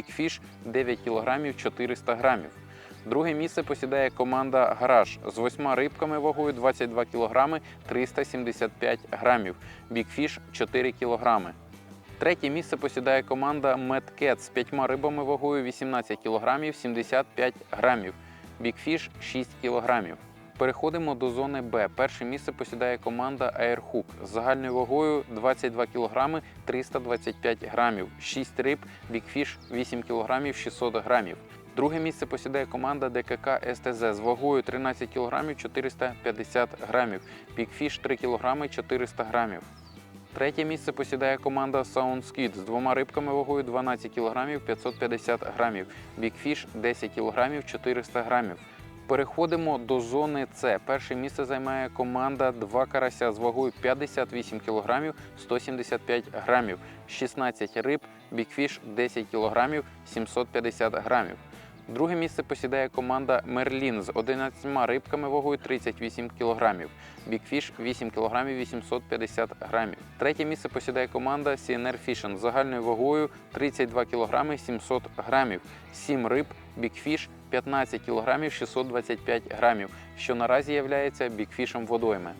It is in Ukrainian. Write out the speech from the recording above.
Big 9 кг 400 грамів. Друге місце посідає команда Гараж з восьма рибками вагою 22 кг 375 грамів. Fish 4 кг. Третє місце посідає команда Cat з п'ятьма рибами вагою 18 кг 75 грамів. Fish 6 кг. Переходимо до зони Б. Перше місце посідає команда Airhook з загальною вагою 22 кг 325 грамів, 6 риб, Fish 8 кг 600 грамів. Друге місце посідає команда ДКК СТЗ з вагою 13 кг 450 грамів, Big Fish 3 кг 400 грамів. Третє місце посідає команда Soundskid з двома рибками вагою 12 кг 550 грамів, Big Fish 10 кг 400 грамів. Переходимо до зони С. Перше місце займає команда Два карася з вагою 58 кг 175 грамів, 16 риб, Fish 10 кг 750 грамів. Друге місце посідає команда Мерлін з 11 рибками вагою 38 кг, Fish 8 кг 850 грамів. Третє місце посідає команда CNR Fishing з загальною вагою 32 кг 700 грамів, 7 риб, Fish 15 кг 625 грамів, що наразі є бікфішем водойми.